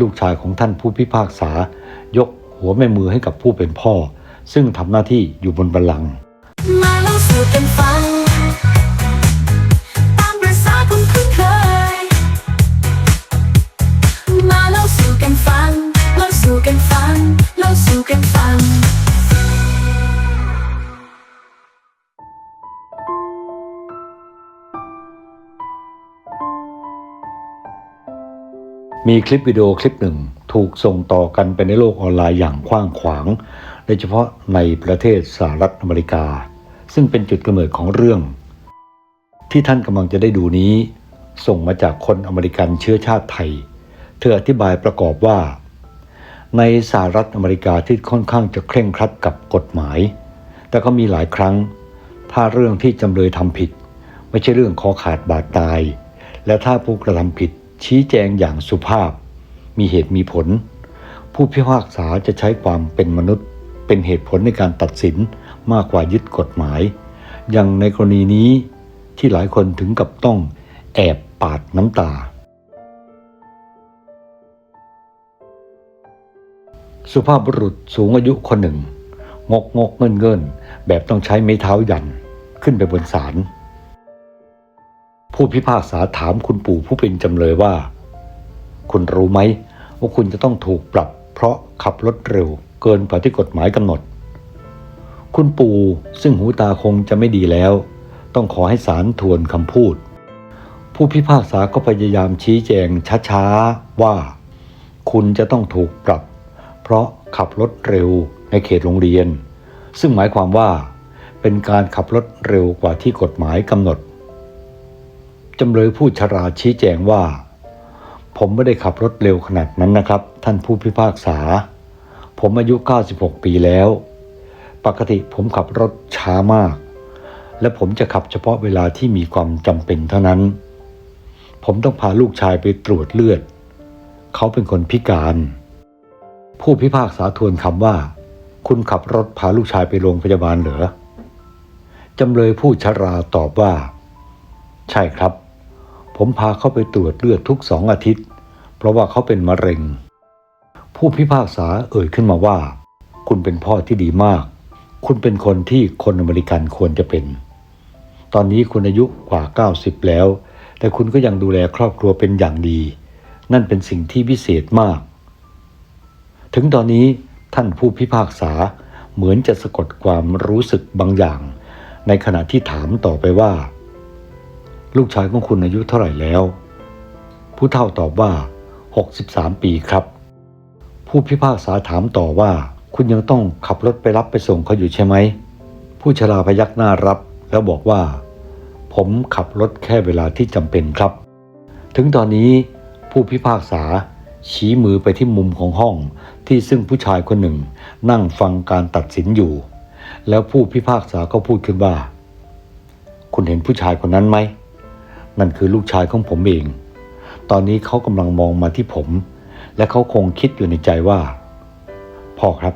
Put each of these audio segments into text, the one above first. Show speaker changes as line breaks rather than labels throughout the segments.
ลูกชายของท่านผู้พิพากษายกหัวแม่มือให้กับผู้เป็นพ่อ ซึ่งทำหน้าที่อยู่บนบัลลังก์
มี
คลิปวิดีโอคลิปหนึ่งถูกส่งต่อกันไปในโลกออนไลน์อย่างกว้างขวาง โดยเฉพาะในประเทศสหรัฐอเมริกา ซึ่งเป็นจุดกำเนิดของเรื่อง ที่ท่านกำลังจะได้ดูนี้ ส่งมาจากคนอเมริกันเชื้อชาติไทย เธออธิบายประกอบว่า ในสหรัฐอเมริกาที่ค่อนข้างจะเคร่งครัดกับกฎหมาย แต่ก็มีหลายครั้ง ถ้าเรื่องที่จำเลยทำผิด ไม่ใช่เรื่องคอขาดบาดตาย และถ้าผู้กระทำผิด ชี้แจงอย่างสุภาพ มีเหตุมีผล ผู้พิพากษาจะใช้ความเป็นมนุษย์ เป็นเหตุผลในการตัดสินมากกว่ายึดกฎหมาย อย่างในกรณีนี้ที่หลายคนถึงกับต้องแอบปาดน้ำตา สุภาพบุรุษสูงอายุคนหนึ่ง งกงกเงินเงินแบบต้องใช้ไม้เท้ายันขึ้นไปบนศาล ผู้พิพากษาถามคุณปู่ผู้เป็นจำเลยว่า คุณรู้ไหมว่าคุณจะต้องถูกปรับ เพราะขับรถเร็วเกินกว่าที่กฎหมายกำหนด คุณปู่ซึ่งหูตาคงจะไม่ดีแล้ว ต้องขอให้ศาลทวนคำพูด ผู้พิพากษาก็พยายามชี้แจงช้าๆว่า คุณจะต้องถูกปรับ เพราะขับรถเร็วในเขตโรงเรียน ซึ่งหมายความว่า เป็นการขับรถเร็วกว่าที่กฎหมายกำหนด จำเลยผู้ชราชี้แจงว่า ผมไม่ได้ขับรถเร็วขนาดนั้นนะครับ ท่านผู้พิพากษา ผมอายุ 96 ปีแล้ว ปกติผมขับรถช้ามาก และผมจะขับเฉพาะเวลาที่มีความจำเป็นเท่านั้น ผมต้องพาลูกชายไปตรวจเลือด เขาเป็นคนพิการ ผู้พิพากษาทวนคำว่า คุณขับรถพาลูกชายไปโรงพยาบาลเหรอจำเลยผู้ชราตอบว่า ใช่ครับ ผมพาเขาไปตรวจเลือดทุกสองอาทิตย์ เพราะว่าเขาเป็นมะเร็ง ผู้พิพากษาเอ่ยขึ้นมาว่า คุณเป็นพ่อที่ดีมาก คุณเป็นคนที่คนอเมริกันควรจะเป็น ตอนนี้คุณอายุกว่า 90 แล้ว แต่คุณก็ยังดูแลครอบครัวเป็นอย่างดี นั่นเป็นสิ่งที่พิเศษมาก ถึงตอนนี้ท่านผู้พิพากษาเหมือนจะสะกดความรู้สึกบางอย่าง ในขณะที่ถามต่อไปว่า ลูกชายของคุณอายุเท่าไหร่แล้ว ผู้เฒ่าตอบว่า 63 ปีครับ ผู้พิพากษาถามต่อว่า คุณยังต้องขับรถไปรับไปส่งเขาอยู่ใช่ไหม ผู้ชราพยักหน้ารับแล้วบอกว่า ผมขับรถแค่เวลาที่จำเป็นครับ ถึงตอนนี้ผู้พิพากษาชี้มือไปที่มุมของห้องที่ซึ่งผู้ชายคนหนึ่งนั่งฟังการตัดสินอยู่ แล้วผู้พิพากษาก็พูดขึ้นว่า คุณเห็นผู้ชายคนนั้นไหม นั่นคือลูกชายของผมเอง ตอนนี้เขากำลังมองมาที่ผม และเขาคงคิดอยู่ในใจว่า พ่อครับ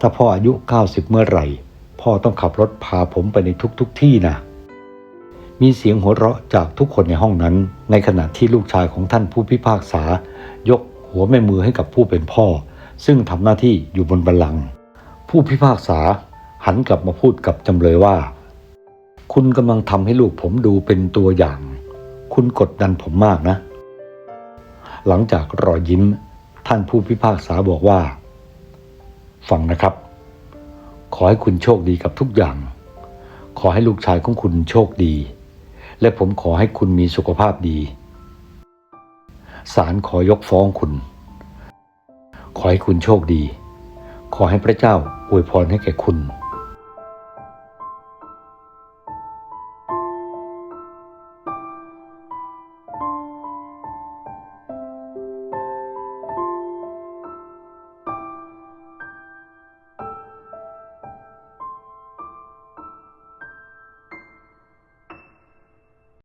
ถ้าพ่ออายุ 90 เมื่อไหร่ พ่อต้องขับรถพาผมไปในทุกๆทที่นะ มีเสียงหัวเราะจากทุกคนในห้องนั้น ในขณะที่ลูกชายของท่านผู้พิพากษา ยกหัวแม่มือให้กับผู้เป็นพ่อ ซึ่งทำหน้าที่อยู่บนบัลลังก์ผู้พิพากษาหันกลับมาพูดกับจำเลยว่า คุณกำลังทำให้ลูกผมดูเป็นตัวอย่าง คุณกดดันผมมากนะ หลังจากรอยยิ้ม ท่านผู้พิพากษาบอกว่า ฟังนะครับ ขอให้คุณโชคดีกับทุกอย่าง ขอให้ลูกชายของคุณโชคดี และผมขอให้คุณมีสุขภาพดีศาลขอยกฟ้องคุณ ขอให้คุณโชคดี ขอให้พระเจ้าอวยพรให้แก่คุณ